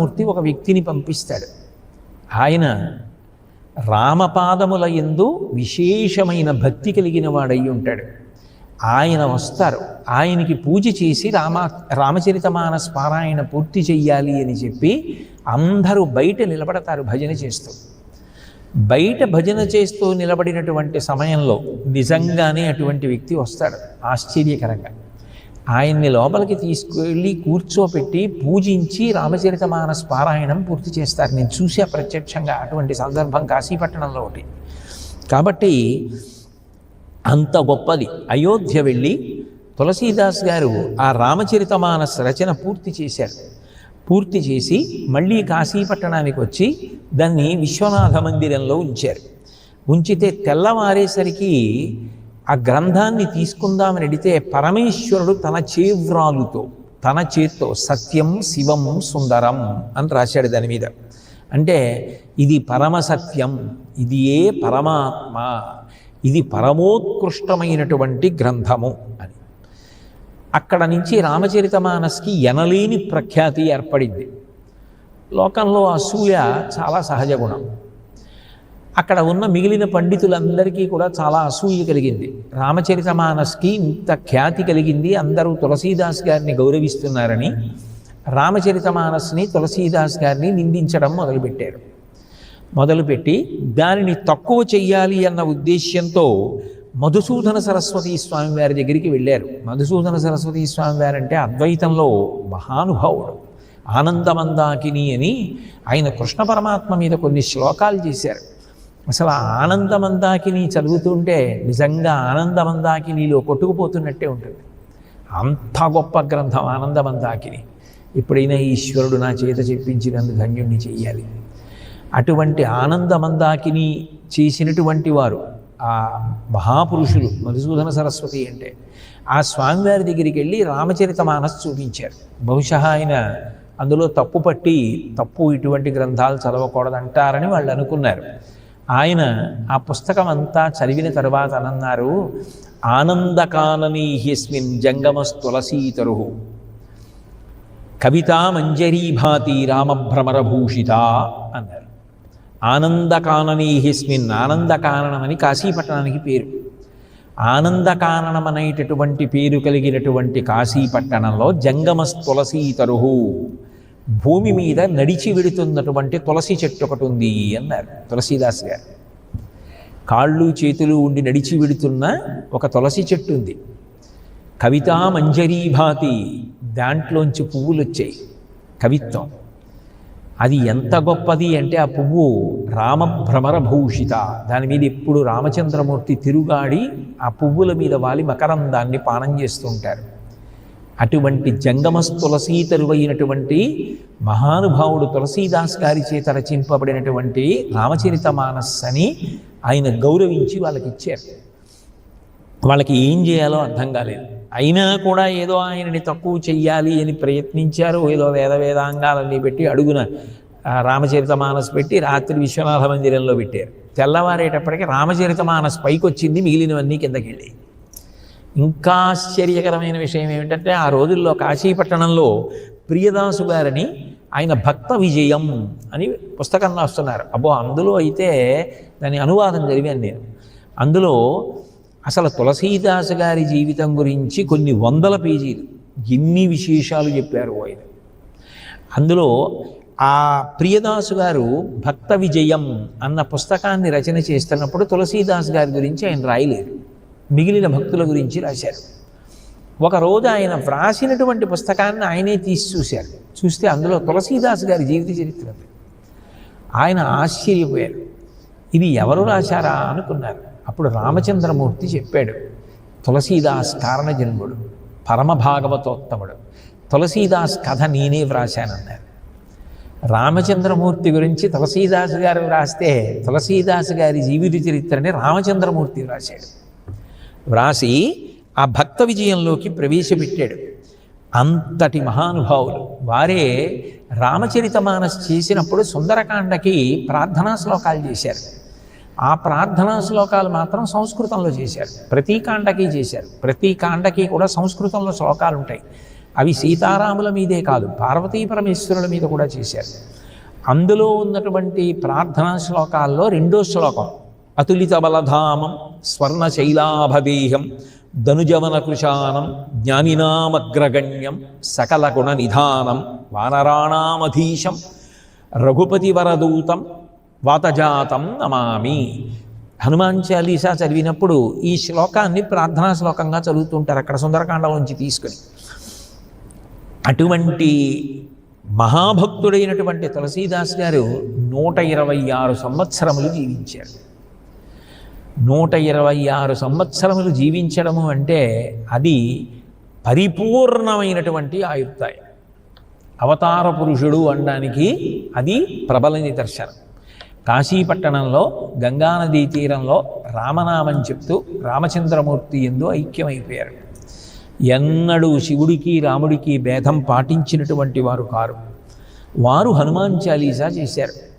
మూర్తి ఒక వ్యక్తిని పంపిస్తాడు. ఆయన రామపాదముల ఎందు విశేషమైన భక్తి కలిగిన వాడై ఉంటాడు. ఆయన వస్తారు. ఆయనకి పూజ చేసి రామ రామచరితమానస్ పారాయణ పూర్తి చెయ్యాలి అని చెప్పి అందరూ బయట నిలబడతారు భజన చేస్తూ. బయట భజన చేస్తూ నిలబడినటువంటి సమయంలో నిజంగానే అటువంటి వ్యక్తి వస్తాడు. ఆశ్చర్యకరంగా. ఆయన్ని లోపలికి తీసుకువెళ్ళి కూర్చోపెట్టి పూజించి రామచరితమానస్ పారాయణం పూర్తి చేస్తారు. నేను చూసే ప్రత్యక్షంగా అటువంటి సందర్భం కాశీపట్టణంలో ఒకటి. కాబట్టి అంత గొప్పది. అయోధ్య వెళ్ళి తులసీదాస్ గారు ఆ రామచరితమానస్ రచన పూర్తి చేశారు. పూర్తి చేసి మళ్ళీ కాశీపట్టణానికి వచ్చి దాన్ని విశ్వనాథ మందిరంలో ఉంచారు. ఉంచితే తెల్లవారేసరికి ఆ గ్రంథాన్ని తీసుకుందామని అడిగితే పరమేశ్వరుడు తన చేవ్రాలుతో తన చేత్తో సత్యం శివం సుందరం అని రాశాడు దాని మీద. అంటే ఇది పరమ సత్యం ఇది ఏ పరమాత్మ ఇది పరమోత్కృష్టమైనటువంటి గ్రంథము అని. అక్కడ నుంచి రామచరితమానస్కి ఎనలేని ప్రఖ్యాతి ఏర్పడింది. లోకంలో అసూయ చాలా సహజ గుణం. అక్కడ ఉన్న మిగిలిన పండితులందరికీ కూడా చాలా అసూయ కలిగింది. రామచరితమానస్కి ఇంత ఖ్యాతి కలిగింది. అందరూ తులసీదాస్ గారిని గౌరవిస్తున్నారని రామచరితమానస్ని తులసీదాస్ గారిని నిందించడం మొదలుపెట్టారు. మొదలుపెట్టి దానిని తక్కువ చెయ్యాలి అన్న ఉద్దేశ్యంతో మధుసూదన సరస్వతి స్వామి వారి దగ్గరికి వెళ్ళారు. మధుసూదన సరస్వతి స్వామి వారు అంటే అద్వైతంలో మహానుభావుడు ఆనందమందాకిని అని ఆయన కృష్ణ పరమాత్మ మీద కొన్ని శ్లోకాలు చేశారు. అసలు ఆ ఆనందమందాకిని చదువుతుంటే నిజంగా ఆనందమందాకినిలో కొట్టుకుపోతున్నట్టే ఉంటుంది. అంత గొప్ప గ్రంథం ఆనందమందాకిని. ఎప్పుడైనా ఈశ్వరుడు నా చేత చెప్పించినందుకు ధన్యుణ్ణి చేయాలి అటువంటి ఆనందమందాకిని చేసినటువంటి వారు ఆ మహాపురుషులు మధుసూదన సరస్వతి అంటే ఆ స్వామివారి దగ్గరికి వెళ్ళి రామచరిత మానస్ చూపించారు. బహుశా ఆయన అందులో తప్పు పట్టి తప్పు ఇటువంటి గ్రంథాలు చదవకూడదంటారని వాళ్ళు అనుకున్నారు. ఆయన ఆ పుస్తకం అంతా చదివిన తర్వాత అనన్నారు ఆనందకాననీహ్యస్మిన్ జంగమస్తులసీతరు కవితా మంజరీభాతి రామభ్రమరభూషిత అన్నారు. ఆనందకాననీహిస్మిన్ ఆనందకాననమని కాశీపట్టణానికి పేరు. ఆనందకారణం అనేటటువంటి పేరు కలిగినటువంటి కాశీపట్టణంలో జంగమస్ తులసీతరుహు భూమి మీద నడిచి వెడుతున్నటువంటి తులసి చెట్టు ఒకటి ఉంది అన్నారు తులసీదాస్ గారు. కాళ్ళు చేతులు ఉండి నడిచి వెడుతున్న ఒక తులసి చెట్టు ఉంది. కవితా మంజరీభాతి దాంట్లోంచి పువ్వులు వచ్చాయి. కవిత్వం. అది ఎంత గొప్పది అంటే ఆ పువ్వు రామభ్రమరభూషిత దాని మీద ఎప్పుడు రామచంద్రమూర్తి తిరుగాడి ఆ పువ్వుల మీద వాలి మకరందాన్ని పానం చేస్తూ ఉంటారు. అటువంటి జంగమస్ తులసీతరువైనటువంటి మహానుభావుడు తులసీదాస్ గారి చేత రచింపబడినటువంటి రామచరిత మానస్ అని ఆయన గౌరవించి వాళ్ళకి ఇచ్చారు వాళ్ళకి ఏం చేయాలో అర్థం కాలేదు. అయినా కూడా ఏదో ఆయనని తక్కువ చెయ్యాలి అని ప్రయత్నించారు. ఏదో వేద వేదాంగాలన్నీ పెట్టి అడుగున రామచరిత మానస్ పెట్టి రాత్రి విశ్వనాథ మందిరంలో పెట్టారు. తెల్లవారేటప్పటికి రామచరిత మానస్ పైకి వచ్చింది మిగిలినవన్నీ కిందకి వెళ్ళాయి ఇంకా ఆశ్చర్యకరమైన విషయం ఏమిటంటే ఆ రోజుల్లో కాశీపట్టణంలో ప్రియదాసు గారిని ఆయన భక్త విజయం అని పుస్తకం రాస్తున్నారు. అబ్బో అందులో అయితే దాని అనువాదం చదివాను నేను. అందులో అసలు తులసీదాస్ గారి జీవితం గురించి కొన్ని వందల పేజీలు ఎన్ని విశేషాలు చెప్పారు ఆయన. అందులో ఆ ప్రియదాసు గారు భక్త విజయం అన్న పుస్తకాన్ని రచన చేస్తున్నప్పుడు తులసీదాస్ గారి గురించి ఆయన రాయలేరు మిగిలిన భక్తుల గురించి రాశారు. ఒకరోజు ఆయన వ్రాసినటువంటి పుస్తకాన్ని ఆయనే తీసి చూశారు. చూస్తే అందులో తులసీదాస్ గారి జీవిత చరిత్ర ఆయన ఆశ్చర్యపోయారు. ఇది ఎవరు రాశారా అనుకున్నారు. అప్పుడు రామచంద్రమూర్తి చెప్పాడు తులసీదాస్ కారణజన్ముడు పరమ భాగవతోత్తముడు తులసీదాస్ కథ నేనే వ్రాశానన్నారు. రామచంద్రమూర్తి గురించి తులసీదాస్ గారు వ్రాస్తే తులసీదాస్ గారి జీవిత చరిత్రని రామచంద్రమూర్తి వ్రాశాడు. వ్రాసి ఆ భక్త విజయంలోకి ప్రవేశపెట్టాడు. అంతటి మహానుభావులు. వారే రామచరితమానస్ చేసినప్పుడు సుందరకాండకి ప్రార్థనా శ్లోకాలు చేశారు. ఆ ప్రార్థనా శ్లోకాలు మాత్రం సంస్కృతంలో చేశారు. ప్రతి కాండకి చేశారు. ప్రతి కాండకి కూడా సంస్కృతంలో శ్లోకాలు ఉంటాయి. అవి సీతారాముల మీదే కాదు పార్వతీ పరమేశ్వరుల మీద కూడా చేశారు. అందులో ఉన్నటువంటి ప్రార్థనా శ్లోకాల్లో రెండో శ్లోకం అతులితబలధామం స్వర్ణశైలాభదేహం ధనుజవన కృశానం జ్ఞానినామగ్రగణ్యం సకల గుణ నిధానం వానరాణామధీశం రఘుపతి వరదూతం వాతజాతం నమామి హనుమాన్ చాలీసా చదివినప్పుడు ఈ శ్లోకాన్ని ప్రార్థనా శ్లోకంగా చదువుతుంటారు అక్కడ సుందరకాండలోంచి తీసుకుని. అటువంటి మహాభక్తుడైనటువంటి తులసీదాస్ గారు నూట ఇరవై ఆరు సంవత్సరములు జీవించారు. నూట ఇరవై ఆరు సంవత్సరములు జీవించడము అంటే అది పరిపూర్ణమైనటువంటి ఆయుర్దాయం అవతార పురుషుడు అనడానికి అది ప్రబల నిదర్శనం. కాశీపట్టణంలో గంగానదీ తీరంలో రామనామం చెప్తూ రామచంద్రమూర్తి ఎందు ఐక్యమైపోయారు. ఎన్నడూ శివుడికి రాముడికి భేదం పాటించినటువంటి వారు కారు. వారు హనుమాన్ చాలీసా చేశారు.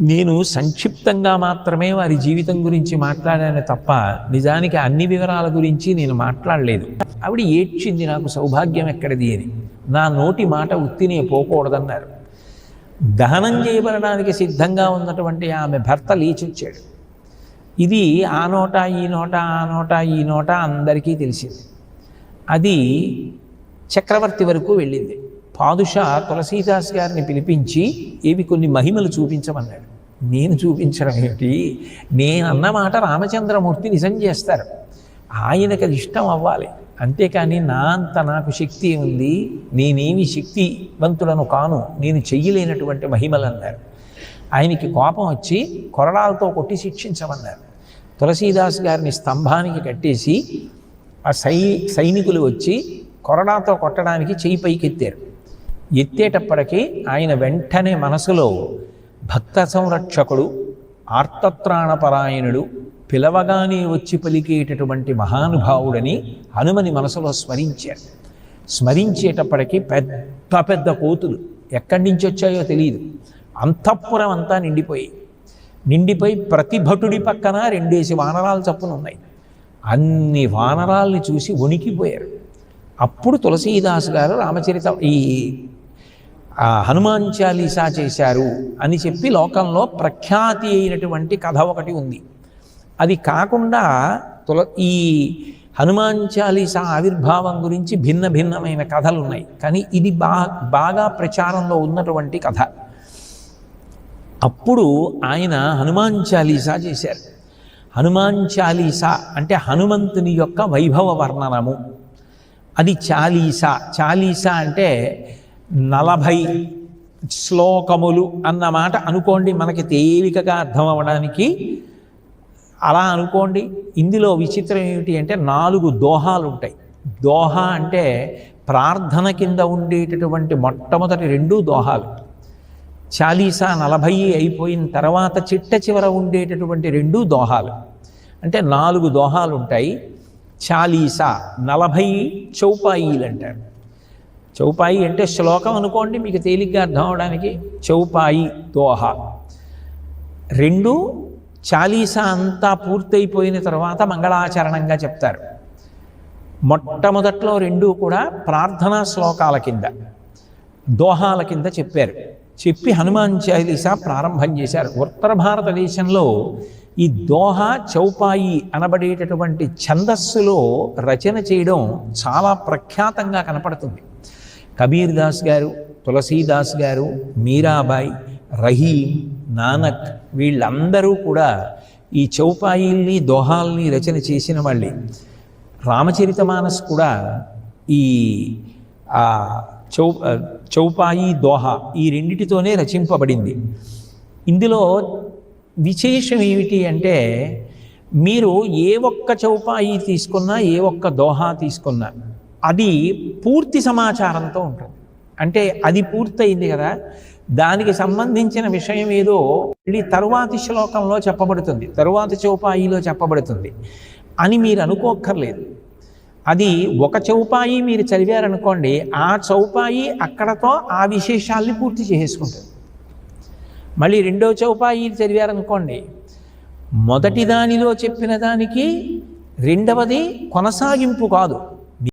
నేను సంక్షిప్తంగా మాత్రమే వారి జీవితం గురించి మాట్లాడాను తప్ప నిజానికి అన్ని వివరాల గురించి నేను మాట్లాడలేదు. ఆవిడ ఏడ్చింది నాకు సౌభాగ్యం ఎక్కడిది అని. నా నోటి మాట ఉత్తినే పోకూడదన్నారు. దహనం చేయబడడానికి సిద్ధంగా ఉన్నటువంటి ఆమె భర్త లేచొచ్చాడు. ఇది ఆ నోట ఈ నోట ఆ నోట ఈ నోట అందరికీ తెలిసింది. అది చక్రవర్తి వరకు వెళ్ళింది. పాదుషా తులసీదాస్ గారిని పిలిపించి ఏవి కొన్ని మహిమలు చూపించమన్నాడు. నేను చూపించడం ఏమిటి? నేనన్న మాట రామచంద్రమూర్తి నిజం చేస్తారు. ఆయనకు అది ఇష్టం అవ్వాలి. అంతేకాని నా అంత నాకు శక్తి ఉంది. నేనేమి శక్తివంతులను కాను. నేను చెయ్యలేనటువంటి మహిమలు అన్నారు. ఆయనకి కోపం వచ్చి కొరడాలతో కొట్టి శిక్షించమన్నారు. తులసీదాస్ గారిని స్తంభానికి కట్టేసి ఆ సై సైనికులు వచ్చి కొరడాతో కొట్టడానికి చేయి పైకెత్తారు. ఎత్తేటప్పటికీ ఆయన వెంటనే మనసులో భక్త సంరక్షకుడు ఆర్తత్రాణపరాయణుడు పిలవగానే వచ్చి పలికేటటువంటి మహానుభావుడని హనుమని మనసులో స్మరించారు. స్మరించేటప్పటికీ పెద్ద పెద్ద కోతులు ఎక్కడి నుంచి వచ్చాయో తెలియదు అంతఃపురం అంతా నిండిపోయి నిండిపోయి ప్రతి భటుడి పక్కన రెండేసి వానరాలు చప్పున ఉన్నాయి. అన్ని వానరాల్ని చూసి వణికిపోయారు. అప్పుడు తులసీదాస్ గారు రామచరిత ఈ హనుమాన్ చాలీసా చేశారు అని చెప్పి లోకంలో ప్రఖ్యాతి అయినటువంటి కథ ఒకటి ఉంది. అది కాకుండా తుల ఈ హనుమాన్ చాలీసా ఆవిర్భావం గురించి భిన్న భిన్నమైన కథలు ఉన్నాయి. కానీ ఇది బా బాగా ప్రచారంలో ఉన్నటువంటి కథ. అప్పుడు ఆయన హనుమాన్ చాలీసా చేశారు. హనుమాన్ చాలీసా అంటే హనుమంతుని యొక్క వైభవ వర్ణనము. అది చాలీసా చాలీసా అంటే నలభై శ్లోకములు అన్నమాట అనుకోండి మనకి తేలికగా అర్థం అవ్వడానికి అలా అనుకోండి ఇందులో విచిత్రం ఏమిటి అంటే నాలుగు దోహాలు ఉంటాయి దోహ అంటే ప్రార్థన కింద ఉండేటటువంటి మొట్టమొదటి రెండు దోహాలు. చాలీసా నలభై అయిపోయిన తర్వాత చిట్ట చివర ఉండేటటువంటి రెండు దోహాలు. అంటే నాలుగు దోహాలు ఉంటాయి చాలీసా నలభై చౌపాయిలు అంటారు చౌపాయి అంటే శ్లోకం అనుకోండి మీకు తేలిగ్గా అర్థం అవడానికి. చౌపాయి దోహ. రెండు చాలీసా అంతా పూర్తయిపోయిన తర్వాత మంగళాచరణంగా చెప్తారు. మొట్టమొదట్లో రెండు కూడా ప్రార్థనా శ్లోకాల కింద దోహాల కింద చెప్పారు. చెప్పి హనుమాన్ చాలీసా ప్రారంభం చేశారు. ఉత్తర భారతదేశంలో ఈ దోహ చౌపాయి అనబడేటటువంటి ఛందస్సులో రచన చేయడం చాలా ప్రఖ్యాతంగా కనపడుతుంది. కబీర్ దాస్ గారు తులసీదాస్ గారు మీరాబాయి రహీం నానక్ వీళ్ళందరూ కూడా ఈ చౌపాయిల్ని దోహాల్ని రచన చేసిన వాళ్ళే. రామచరితమానస్ కూడా ఈ చౌ చౌపాయి దోహ ఈ రెండిటితోనే రచింపబడింది. ఇందులో విశేషం ఏమిటి అంటే మీరు ఏ ఒక్క చౌపాయి తీసుకున్నా ఏ ఒక్క దోహా తీసుకున్నా అది పూర్తి సమాచారంతో ఉంటుంది. అంటే అది పూర్తయింది కదా. దానికి సంబంధించిన విషయం ఏదో మళ్ళీ తరువాతి శ్లోకంలో చెప్పబడుతుంది. తరువాతి చౌపాయిలో చెప్పబడుతుంది అని మీరు అనుకోక్కర్లేదు. అది ఒక చౌపాయి మీరు చదివారనుకోండి ఆ చౌపాయి అక్కడతో ఆ విశేషాల్ని పూర్తి చేసుకుంటుంది మళ్ళీ రెండో చౌపాయి చదివారనుకోండి మొదటి దానిలో చెప్పిన దానికి రెండవది కొనసాగింపు కాదు.